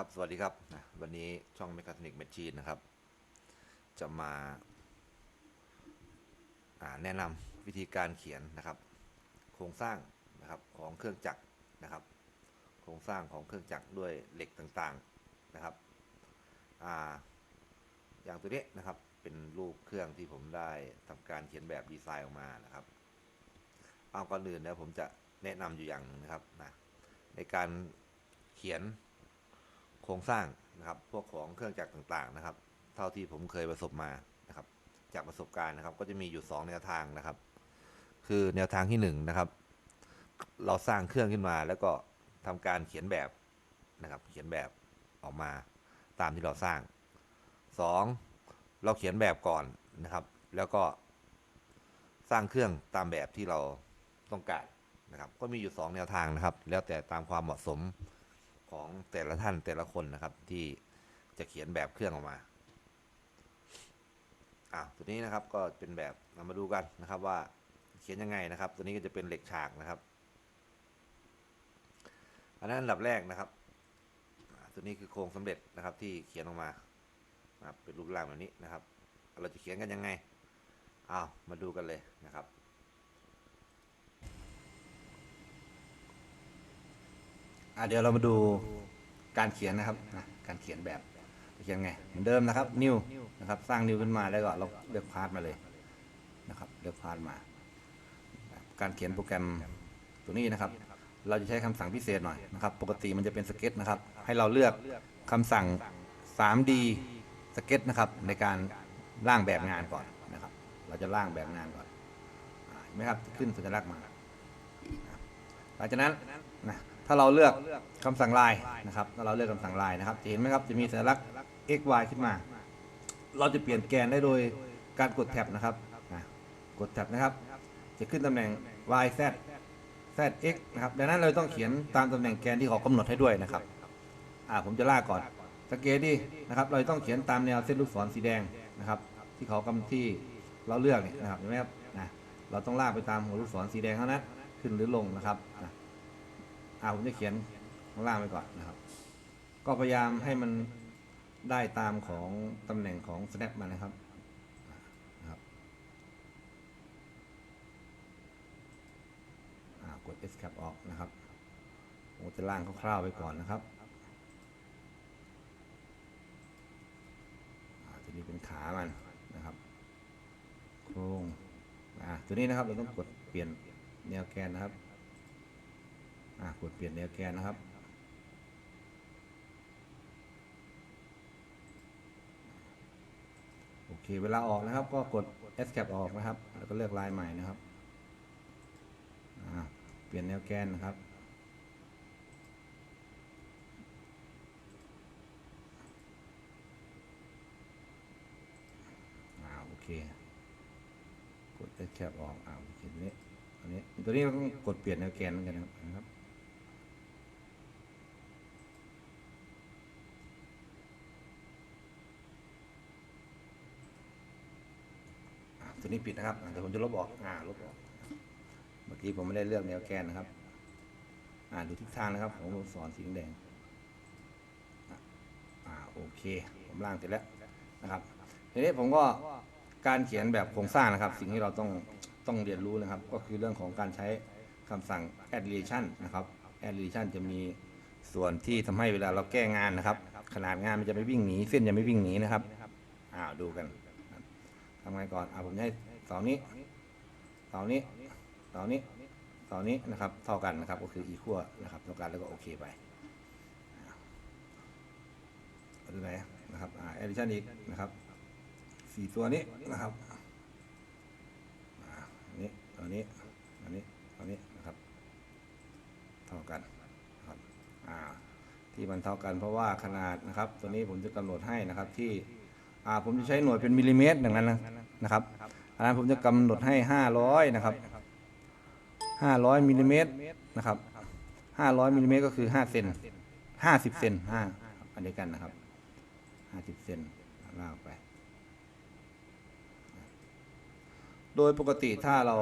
ครับสวัสดีครับวันนี้ช่อง Mechanic Machine นะครับ จะมาาแนะนำวิธีการเขียนนะครับ โครงสร้างนะครับของเครื่องจักรนะครับ โครงสร้างของเครื่องจักรด้วยเหล็กต่างๆนะครับออย่างตัวนี้นะครับเป็นรูปเครื่องที่ผมได้ทำการเขียนแบบดีไซน์ออกมานะครับ เอาก่อนอื่นนะผมจะแนะนำอยู่อย่างหนึงนะครับนะในการเขียน โครงสร้างนะครับ พวกของเครื่องจักรต่างๆนะครับ เท่าที่ผมเคยประสบมานะครับ จากประสบการณ์นะครับ ก็จะมีอยู่ 2 แนวทางนะครับ คือแนวทางที่1นงนะครับ เราสร้างเครื่องขึ้นมาแล้วก็ทำการเขียนแบบนะครับ เขียนแบบออกมาตามที่เราสร้าง 2. เราเขียนแบบก่อนนะครับ แล้วก็สร้างเครื่องตามแบบที่เราต้องการนะครับ ก็มีอยู่ 2 แนวทางนะครับ แล้วแต่ตามความเหมาะสม ของแต่ละท่านแต่ละคนนะครับ ที่จะเขียนแบบเครื่องออกมาอ่าตัวนี้นะครับก็เป็นแบบเรามาดูกันนะครับว่าเขียนยังไงนะครับ ตัวนี้ก็จะเป็นเหล็กฉากนะครับ อันนั้นอันดับแรกนะครับตัวนี้คือโครงสำเร็จนะครับที่เขียนออกมาเป็นรูปร่างแบบนี้นะครับ เราจะเขียนกันยังไงอ้าวมาดูกันเลยนะครับ อะเดี๋ยวเรามาดูการเขียนนะครับนะการเขียนแบบเขียนไงเหมือนเดิมนะครับ นิวนะครับ สร้างนิวขึ้นมาแล้วก็เราเลือกพาร์ทมาเลยนะครับ เลือกพาร์ทมา การเขียนโปรแกรมตัวนี้นะครับ เราจะใช้คำสั่งพิเศษหน่อยนะครับ ปกติมันจะเป็นสเก็ตนะครับ ให้เราเลือกคำสั่ง 3D สเก็ตนะครับ ในการร่างแบบงานก่อนนะครับ เราจะร่างแบบงานก่อนเห็นไหมครับ ขึ้นสัญลักษณ์มาหลังจากนั้นนะ ถ้าเราเลือกคำสั่งลายนะครับถ้าเราเลือกคำสั่งลายนะครับจะเห็นไหมครับจะมีสัญลักษณ์ x y ขึ้นมา เราจะเปลี่ยนแกนได้โดยการกดแท็บนะครับกดแท็บนะครับ จะขึ้นตำแหน่ง y z z x นะครับดังนั้นเราต้องเขียนตามตำแหน่งแกนที่เขากำหนดให้ด้วยนะครับอ่าผมจะลากก่อนสังเกตดินะครับเราต้องเขียนตามแนวเส้นลูกศรสีแดงนะครับ ที่เขากำที่เราเลือกเนี่ยนะครับเห็นไหมครับนะเราต้องลากไปตามหัวลูกศรสีแดงเท่านั้นขึ้นหรือลงนะครับนะ อ่าผมจะเขียนข้างล่างไปก่อนนะครับ ก็พยายามให้มันได้ตามของตำแหน่งของ snap มานะครับนะครับอ่ากด escape ออกนะครับผมจะล่างคร่าวๆไปก่อนนะครับอ่าตัวนี้เป็นขามันนะครับ โครงอ่าตัวนี้นะครับเราต้องกดเปลี่ยนแนวแกนนะครับ อะกดเปลี่ยนแนวแกนนะครับ โอเค เวลาออกนะครับ ก็กด escape ออกนะครับ แล้วก็เลือกลายใหม่นะครับอ่าเปลี่ยนแนวแกนนะครับ อ่าโอเค กด escape ออก อ่าโอเคตัวนี้ตัวนี้ ตัวนี้เราต้องกดเปลี่ยนแนวแกนเหมือนกันนะครับนะครับ อะ ตัวนี้ปิดนะครับอ่ผมจะลบออกอ่าลบออก เมื่อกี้ผมไม่ได้เลือกแนวแกนนะครับ อ่าดูทิศทางนะครับของลูกศรสีแดงอ่าโอเค ผมล่างเสร็จแล้วนะครับทีนี้ผมก็การเขียนแบบโครงสร้างนะครับ สิ่งที่เราต้องต้องเรียนรู้นะครับ ก็คือเรื่องของการใช้คำสั่ง add relation นะครับ add relation จะมีส่วนที่ทำให้เวลาเราแก้งานนะครับ ขนาดงานมันจะไม่วิ่งหนีเส้นจะไม่วิ่งหนีนะครับอ้าวดูกัน ทำไงก่อน อ่าผมจะให้เสานี้เสานี้เสานี้เสานี้นะครับ เท่ากันนะครับ ก็คือ equal นะครับเท่ากันแล้วก็โอเคไปอาดูไหนนะครับ อ่า addition อีกนะครับสี่ตัวนี้นะครับอ่าอันนี้อันนี้อันนี้อันนี้นะครับ เท่ากันนะครับ อ่า ที่มันเท่ากันเพราะว่าขนาดนะครับ ตัวนี้ผมจะกำหนดให้นะครับที่ ผมจะใช้หน่วยเป็นมิลลิเมตรอย่างนั้นนะนะครับอันนั้นผมจะกำหนดให้ห้าร้อยนะครับห้าร้อยมิลลิเมตรนะครับห้าร้อยมิลลิเมตรก็คือห้าเซนห้าสิบเซนห้าอันเดียวกันนะครับห้าสิบเซนลากไป โดยปกติถ้าเรา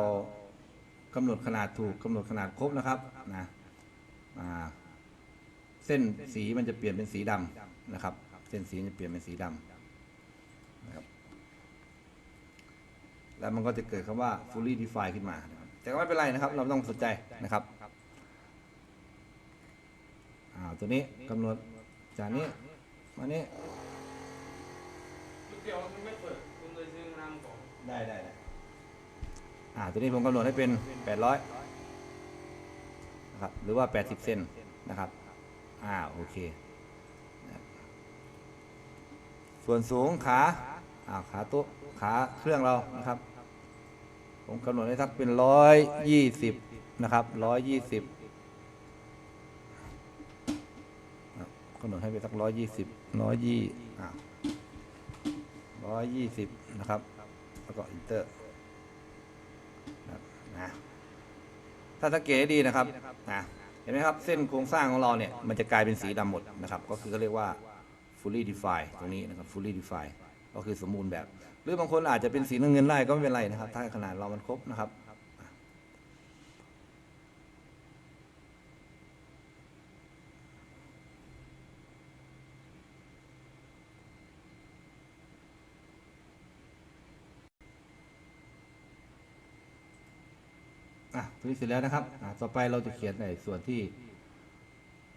กำหนดขนาดถูกกำหนดขนาดครบนะครับนะอ่าเส้นสีมันจะเปลี่ยนเป็นสีดำนะครับ เส้นสีจะเปลี่ยนเป็นสีดำนะครับ แล้วมันก็จะเกิดคำว่า fully define ขึ้นมานะครับแต่ก็ไม่เป็นไรนะครับ เราไม่ต้องสนใจนะครับอ่าตัวนี้กำหนดจากนี้มานี้ลูกเดียวมันไม่เปิดคุณเลยซื้อมาทำก่อนได้ได้ได้อ่าตัวนี้ผมกำหนดให้เป็น 800นะครับหรือว่า 80 เซนนะครับอ่าโอเคนะครับส่วนสูงขาอ่าขาโต๊ะ ขาเครื่องเรานะครับ ผมกำหนดให้สักเป็น120นะครับ120ครับกำหนดให้เป็นสัก120 120อ่า120นะครับ แล้วก็อินเตอร์นะถ้าสังเกตให้ดีนะครับนะเห็นไหมครับ เส้นโครงสร้างของเราเนี่ย มันจะกลายเป็นสีดำหมดนะครับ ก็คือเขาเรียกว่า fully define ตรงนี้นะครับ fully define ก็คือสมบูรณ์แบบ หรือบางคนอาจจะเป็นสีน้ำเงินได้ก็ไม่เป็นไรนะครับ ถ้าขนาดเรามันครบนะครับอะตัวนี้เสร็จแล้วนะครับอะต่อไปเราจะเขียนในส่วนที่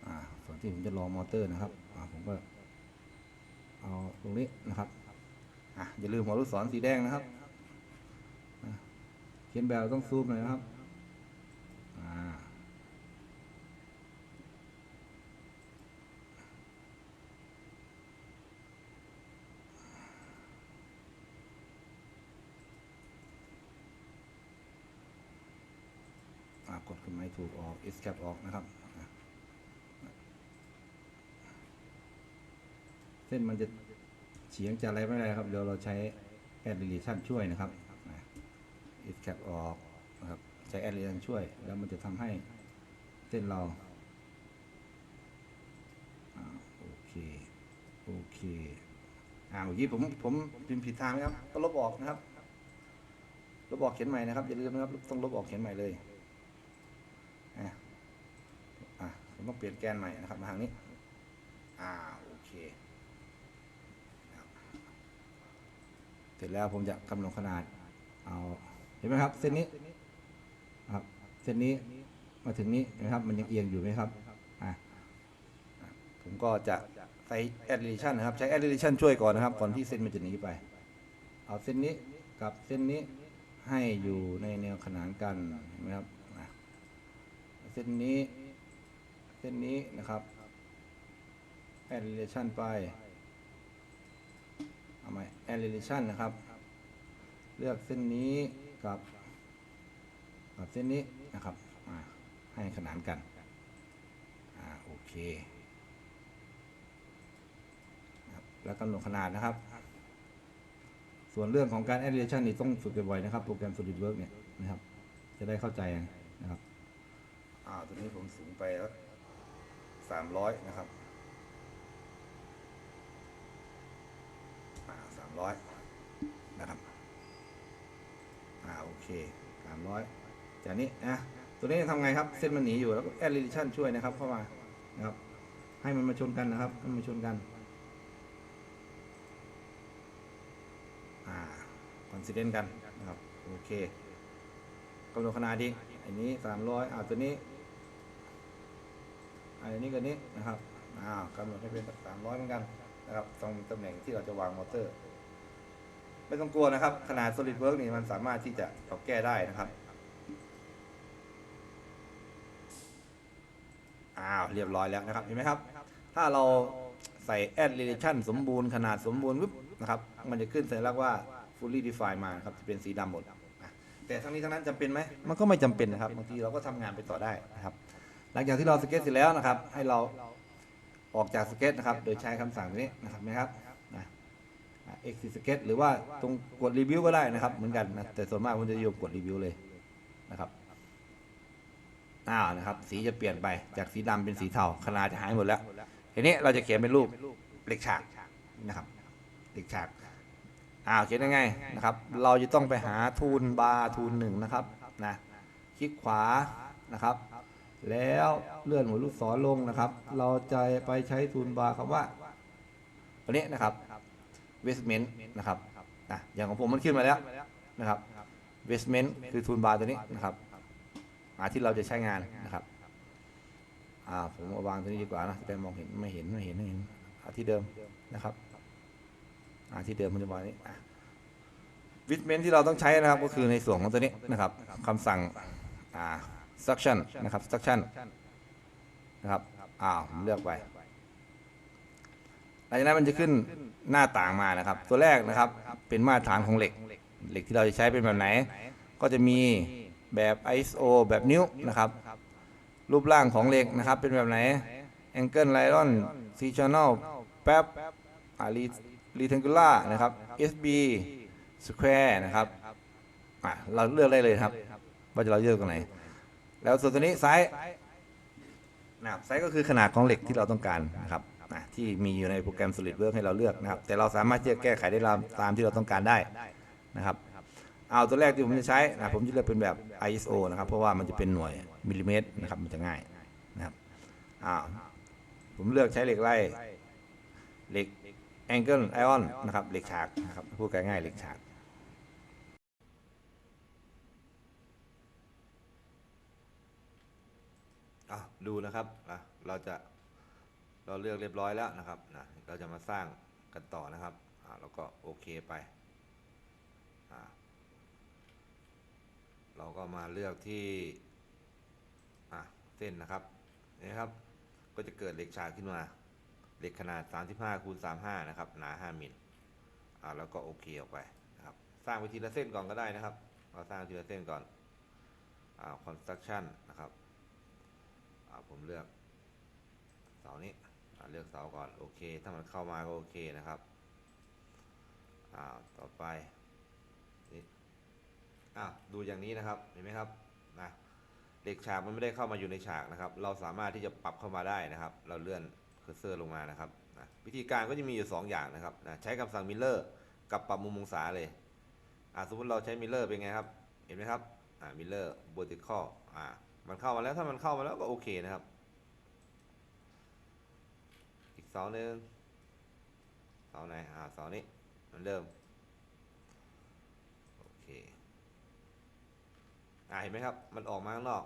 อ่าส่วนที่ผมจะลองมอเตอร์นะครับอ่าผมก็เอาตรงนี้นะครับ อะอย่าลืมหัวลูกศรสีแดงนะครับเขียนแบบต้องซูมหน่อยนะครับกดขึ้นไม้ถูกออก escape ออกนะครับ เส้นมันจะ เฉียงจะอะไรไม่ได้ครับเดี๋ยวเราใช้ add relation ช่วยนะครับอะ escape ออกนะครับใช้ add relation ช่วย แล้วมันจะทำให้เส้นเราโอเคโอเคอ่าเมื่อกี้ผมผมพิมพ์ผิดทางไหมครับ ก็ลบออกนะครับ ลบออกเขียนใหม่นะครับอย่าลืมนะครับต้องลบออกเขียนใหม่เลยอะอะผมต้องเปลี่ยนแกนใหม่นะครับมาทางนี้อ่าโอเคครับ เสร็จแล้วผมจะกำหนดขนาด เอาเห็นไหมครับ เส้นนี้ครับ เส้นนี้มาถึงนี้นไหมครับ มันยังเอียงอยู่ไหมครับอะผมก็จะใส่ add relation นะครับ ใช้ add relation ช่วยก่อนนะครับ ก่อนที่เส้นมันจะหนีไป เอาเส้นนี้กับเส้นนี้ให้อยู่ในแนวขนานกันเห็นไหมครับเส้นนี้ เส้นนี้นะครับ add relation ไป เอาใหม่ add relation นะครับ เลือกเส้นนี้กับกับเส้นนี้นะครับให้ขนานกันอ่าโอเคแล้วกำหนดขนาดนะครับ ส่วนเรื่องของการ add relation นี่ต้องฝึกบ่อยๆนะครับ โปรแกรม SolidWorks เนี่ยนะครับ จะได้เข้าใจนะครับอ่าตัวนี้ผมสูงไปแล้วสามร้อยนะครับ อ่าสาม ร้อยนะครับอ่าโอเคสามร้อยจากนี้นะตัวนี้ทำไงครับเส้นมันหนีอยู่แล้วก็แอดลิชันช่วยนะครับเข้ามานะครับ ให้มันมาชนกันนะครับให้มันมาชนกันอ่าคอนซิเดนต์กันนะครับโอเคกำหนดขนาดดีอันนี้สามร้อยอ่าตัวนี้อันนี้กับนี้นะครับอ้ากำหนดให้เป็นสามร้อยเหมือนกันนะครับตรงตำแหน่งที่เราจะวางมอเตอร์ ไม่ต้องกลัวนะครับ ขนาด SolidWorks นี่มันสามารถที่จะปรับแก้ได้นะครับอ้าวเรียบร้อยแล้วนะครับเห็นไหมครับ ถ้าเราใส่ add relation สมบูรณ์ขนาดสมบูรณ์ปุ๊บนะครับ มันจะขึ้นสัญลักษณ์ว่า fully define มาครับจะเป็นสีดำหมดแต่ทั้งนี้ทั้งนั้นจำเป็นไหมมันก็ไม่จำเป็นนะครับบางทีเราก็ทำงานไปต่อได้นะครับ หลังจากที่เราสเก็ตเสร็จแล้วนะครับ ให้เราออกจากสเก็ตนะครับ โดยใช้คำสั่งนี้นะครับนะครับ นะ exit sketch หรือว่าตรงกดรีวิวก็ได้นะครับ เหมือนกันนะแต่ส่วนมากผมจะนิยมกดรีวิวเลยนะครับอ้าวนะครับ สีจะเปลี่ยนไปจากสีดำเป็นสีเทาขนาดจะหายหมดแล้วทีนี้เราจะเขียนเป็นรูปเหล็กฉากนะครับเหล็กฉากอ้าวเขียนยังไงนะครับ เราจะต้องไปหาทูลบาร์ทูลหนึ่งนะครับนะคลิกขวานะครับ แล้วเลื่อนหัวลูกศรลงนะครับ เราจะไปใช้ทูลบาร์คำว่าตัวนี้นะครับ vestment นะครับนะอย่างของผมมันขึ้นมาแล้วนะครับ vestment คือทูลบาร์ตัวนี้นะครับอาที่เราจะใช้งานนะครับอ่าผมเอาวางตัวนี้ดีกว่านะจะได้มองเห็นไม่เห็นไม่เห็นไม่เห็นเอาที่เดิมนะครับอ่าที่เดิมมันจะวางนี้อะวิดเมนที่เราต้องใช้นะครับก็คือในส่วนของตัวนี้นะครับคำสั่งอ่า suction นะครับ suction นะครับอ้าวผมเลือกไป หลังจากนั้นมันจะขึ้นหน้าต่างมานะครับ ตัวแรกนะครับเป็นมาตรฐานของเหล็ก เหล็กที่เราจะใช้เป็นแบบไหน ก็จะมีแบบ ISO แบบนิ้วนะครับ รูปร่างของเหล็กนะครับเป็นแบบไหน angle iron C channel แป๊บอ่า rectangular นะครับ SB square นะครับอะเราเลือกได้เลยครับ ว่าจะเราเลือกตรงไหน แล้วส่วนตัวนี้ไซส์นะครับไซส์ก็คือขนาดของเหล็กที่เราต้องการนะครับ ที่มีอยู่ในโปรแกรม SolidWorks ให้เราเลือกนะครับ แต่เราสามารถที่จะแก้ไขได้ตามที่เราต้องการได้นะครับ เอาตัวแรกที่ผมจะใช้นะผมจะเลือกเป็นแบบ ISO นะครับ เพราะว่ามันจะเป็นหน่วยมิลลิเมตรนะครับมันจะง่ายนะครับอ้าวผมเลือกใช้เหล็กไล่เหล็ก Angle Iron นะครับเหล็กฉากนะครับพูดง่ายๆเหล็กฉากอะดูนะครับอะเราจะ เราเลือกเรียบร้อยแล้วนะครับนะเราจะมาสร้างกันต่อนะครับอะแล้วก็โอเคไปอะเราก็มาเลือกที่อะเส้นนะครับนี่ครับก็จะเกิดเหล็กฉากขึ้นมาเหล็กขนาด 35คูณ35 นะครับ หนา 5มิลอะแล้วก็โอเคออกไปนะครับ สร้างไปทีละเส้นก่อนก็ได้นะครับเราสร้างทีละเส้นก่อนอ่า construction นะครับอ่าผมเลือกเสานี้ เลือกเสาก่อนโอเค ถ้ามันเข้ามาก็โอเคนะครับอ่าต่อไปนี่อ่าดูอย่างนี้นะครับเห็นไหมครับนะเหล็กฉากมันไม่ได้เข้ามาอยู่ในฉากนะครับ เราสามารถที่จะปรับเข้ามาได้นะครับ เราเลื่อนเคอร์เซอร์ลงมานะครับนะวิธีการก็จะมีอยู่ 2 อย่างนะครับนะใช้คำสั่งมิลเลอร์กับปรับมุมองศาเลยอ่าสมมติเราใช้มิลเลอร์เป็นไงครับเห็นไหมครับอ่ามิลเลอร์ vertical อ่ามันเข้ามาแล้วถ้ามันเข้ามาแล้วก็โอเคนะครับ เสาหนึ่งเสาไหนอ่าเสานี้เหมือนเดิมโอเคอ่าเห็นไหมครับ มันออกมาข้างนอก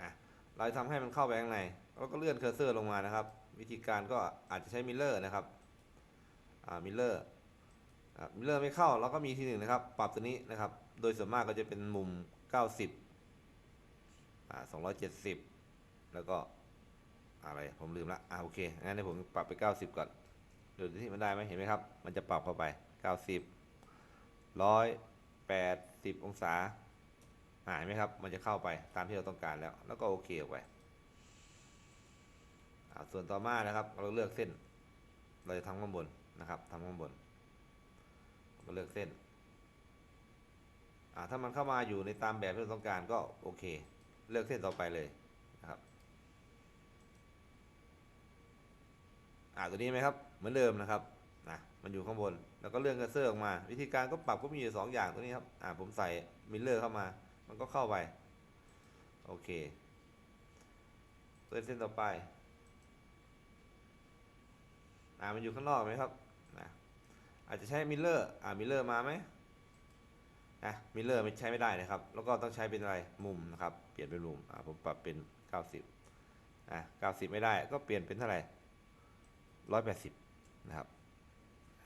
นะเราจะทำให้มันเข้าไปข้างในแล้วก็เลื่อนเคอร์เซอร์ลงมานะครับ วิธีการก็อาจจะใช้มิลเลอร์นะครับอ่ามิลเลอร์มิลเลอร์ไม่เข้าเราก็มีทีหนึ่งนะครับ ปรับตัวนี้นะครับ โดยส่วนมากก็จะเป็นมุม 90อ่าสองร้อยเจ็ดสิบแล้วก็ อะไรผมลืมละอ่าโอเคงั้นเดี๋ยวผมปรับไปเก้าสิบก่อนดูที่มันได้ไหมเห็นไหมครับ มันจะปรับเข้าไปเก้าสิบร้อยแปดสิบองศาอ่าเห็นไหมครับ มันจะเข้าไปตามที่เราต้องการแล้ว แล้วก็โอเคออกไปอ่าส่วนต่อมานะครับ เราเลือกเส้น เราจะทำข้างบนนะครับทำข้างบนก็เลือกเส้นอ่าถ้ามันเข้ามาอยู่ในตามแบบที่เราต้องการก็โอเค เลือกเส้นต่อไปเลยนะครับ อ่าตัวนี้ไหมครับ เหมือนเดิมนะครับนะมันอยู่ข้างบน แล้วก็เลื่อนกระเซอร์ออกมา วิธีการก็ปรับก็มีอยู่สองอย่างตัวนี้ครับ อ่าผมใส่มิลเลอร์เข้ามา มันก็เข้าไป โอเคเลื่อนเส้นต่อไป อ่ามันอยู่ข้างนอกไหมครับนะอาจจะใช้มิลเลอร์ อ่ามิลเลอร์มาไหมนะมิลเลอร์ไม่ใช้ไม่ได้นะครับ แล้วก็ต้องใช้เป็นอะไร มุมนะครับ เปลี่ยนเป็นมุม อ่าผมปรับเป็น 90อะ90 ไม่ได้ ก็เปลี่ยนเป็นเท่าไหร่ 180นะครับ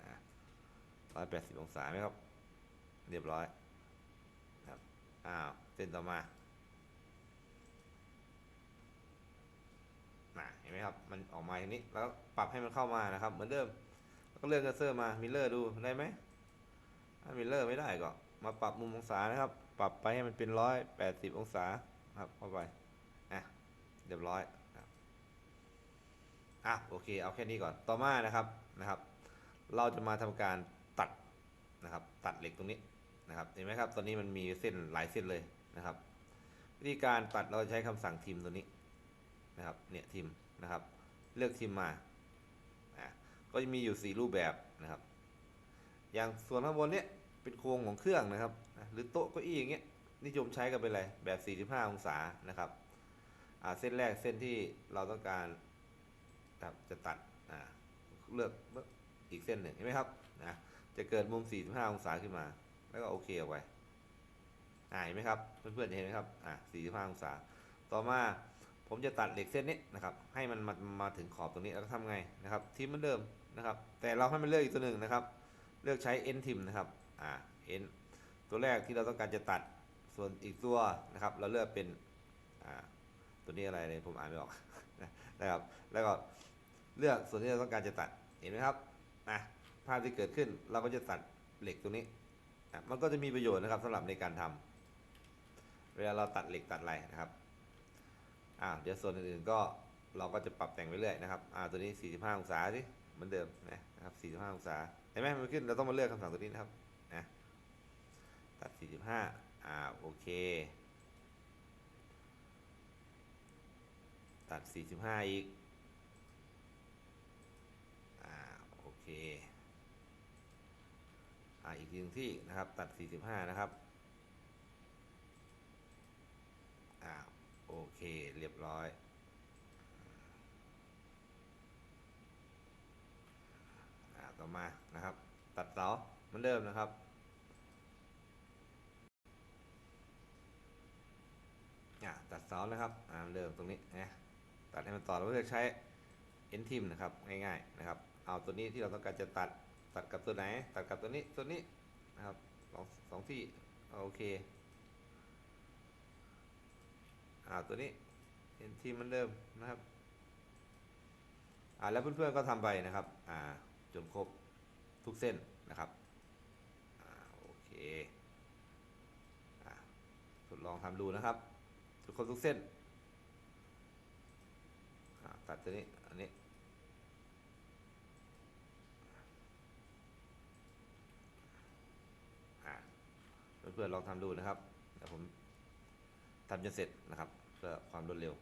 อ่า180องศาไหมครับ เรียบร้อยครับอ้าวเส้นต่อมาน่ะเห็นไหมครับ มันออกมาอย่างนี้ แล้วปรับให้มันเข้ามานะครับ เหมือนเดิม แล้วก็เลื่อนกระเซอร์มา มิลเลอร์ดูได้ไหมถ้ามิลเลอร์ไม่ได้ก็ มาปรับมุมองศานะครับ ปรับไปให้มันเป็นร้อยแปดสิบองศาครับเข้าไป อะ เรียบร้อย อะโอเคเอาแค่นี้ก่อนต่อมานะครับนะครับ เราจะมาทำการตัดนะครับตัดเหล็กตรงนี้นะครับเห็นไหมครับตอนนี้มันมีเส้นหลายเส้นเลยนะครับ วิธีการตัดเราใช้คำสั่งทิมตัวนี้นะครับเนี่ยทิมนะครับ เลือกทิมมาอะก็จะมีอยู่สี่รูปแบบนะครับ อย่างส่วนข้างบนเนี้ยเป็นโครงของเครื่องนะครับ หรือโต๊ะเก้าอี้อย่างเงี้ยนิยมใช้กันเป็นอะไรแบบ 45 องศานะครับอ่าเส้นแรกเส้นที่เราต้องการ ครับจะตัดอ่าเลือกอีกเส้นหนึ่งเห็นไหมครับนะจะเกิดมุม 45 องศาขึ้นมา แล้วก็โอเคออกไปอ่าเห็นไหมครับเพื่อนๆเห็นไหมครับอ่า45 องศา ต่อมาผมจะตัดเหล็กเส้นนี้นะครับ ให้มันมามาถึงขอบตรงนี้แล้วทำไงนะครับทีมเหมือนเดิมนะครับ แต่เราให้มันเลือกอีกตัวหนึ่งนะครับ เลือกใช้ n ทิมนะครับอ่า n ตัวแรกที่เราต้องการจะตัดส่วนอีกตัวนะครับ เราเลือกเป็นอ่าตัวนี้อะไรเลยผมอ่านไม่ออกนะครับ แล้วก็ เลือกส่วนที่เราต้องการจะตัดเห็นไหมครับอะภาพที่เกิดขึ้นเราก็จะตัดเหล็กตรงนี้อะมันก็จะมีประโยชน์นะครับสำหรับในการทำเวลาเราตัดเหล็กตัดอะไรนะครับอ่าเดี๋ยวส่วนอื่นๆก็เราก็จะปรับแต่งไปเรื่อยนะครับอ่าตัวนี้ 45 องศาสิเหมือนเดิมนะครับ45 องศาเห็นไหมมันขึ้นเราต้องมาเลือกคำสั่งตัวนี้นะครับนะตัด 45อ่าโอเค ตัด 45 อีก อ่า โอ เคอ่าอีกหนึ่งที่นะครับตัด 45 นะครับอ่าโอเคเรียบร้อยอ่าต่อมานะครับ ตัดเสาเหมือนเดิมนะครับอ่าตัดเสานะครับอ่าเหมือนเดิมตรงนี้นะตัดให้มันต่อเราก็จะใช้ n ทิมนะครับง่ายๆนะครับ เอาตัวนี้ที่เราต้องการจะตัดตัดกับตัวไหน ตัดกับตัวนี้ตัวนี้นะครับสองสองที่โอเคอ่าตัวนี้ n ทิมเหมือนเดิมนะครับอ่าแล้วเพื่อนๆก็ทำไปนะครับอ่าจนครบทุกเส้นนะครับอ่าโอเคอ่าทดลองทำดูนะครับจนครบทุกเส้นอ่าตัดตัวนี้อันนี้ อ่า เพื่อนๆลองทำดูนะครับเดี๋ยวผมทำจนเสร็จนะครับ เพื่อความรวดเร็ว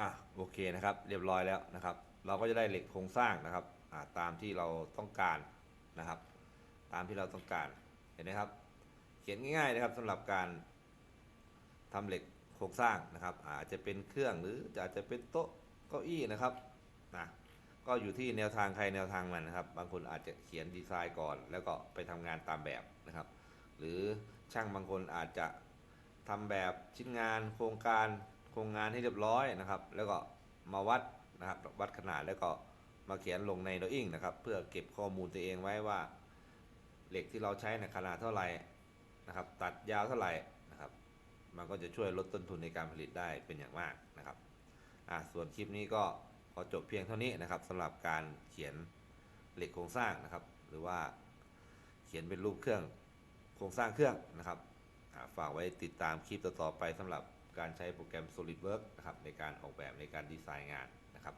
อะโอเคนะครับเรียบร้อยแล้วนะครับ เราก็จะได้เหล็กโครงสร้างนะครับอ่าตามที่เราต้องการนะครับ ตามที่เราต้องการเห็นไหมครับ เขียนง่ายๆนะครับสำหรับการทำเหล็กโครงสร้างนะครับอาจจะเป็นเครื่องหรืออาจจะเป็นโต๊ะเก้าอี้นะครับนะก็อยู่ที่แนวทางใครแนวทางมันนะครับ บางคนอาจจะเขียนดีไซน์ก่อน แล้วก็ไปทำงานตามแบบนะครับ หรือช่างบางคนอาจจะทำแบบชิ้นงานโครงการ โครงงานให้เรียบร้อยนะครับ แล้วก็มาวัดนะครับวัดขนาดแล้วก็มาเขียนลงใน Drawing นะครับ เพื่อเก็บข้อมูลตัวเองไว้ว่า เหล็กที่เราใช้ในขนาดเท่าไหร่นะครับ ตัดยาวเท่าไหร่นะครับ มันก็จะช่วยลดต้นทุนในการผลิตได้เป็นอย่างมากนะครับอ่าส่วนคลิปนี้ก็ขอจบเพียงเท่านี้นะครับสำหรับการเขียนเหล็กโครงสร้างนะครับ หรือว่าเขียนเป็นรูปเครื่องโครงสร้างเครื่องนะครับอ่าฝากไว้ติดตามคลิปต่อๆไปสำหรับ การใช้โปรแกรม SolidWorks นะครับในการออกแบบในการดีไซน์งานนะครับ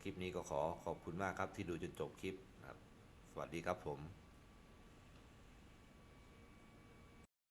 คลิปนี้ก็ขอขอบคุณมากครับที่ดูจนจบคลิปนะครับสวัสดีครับผม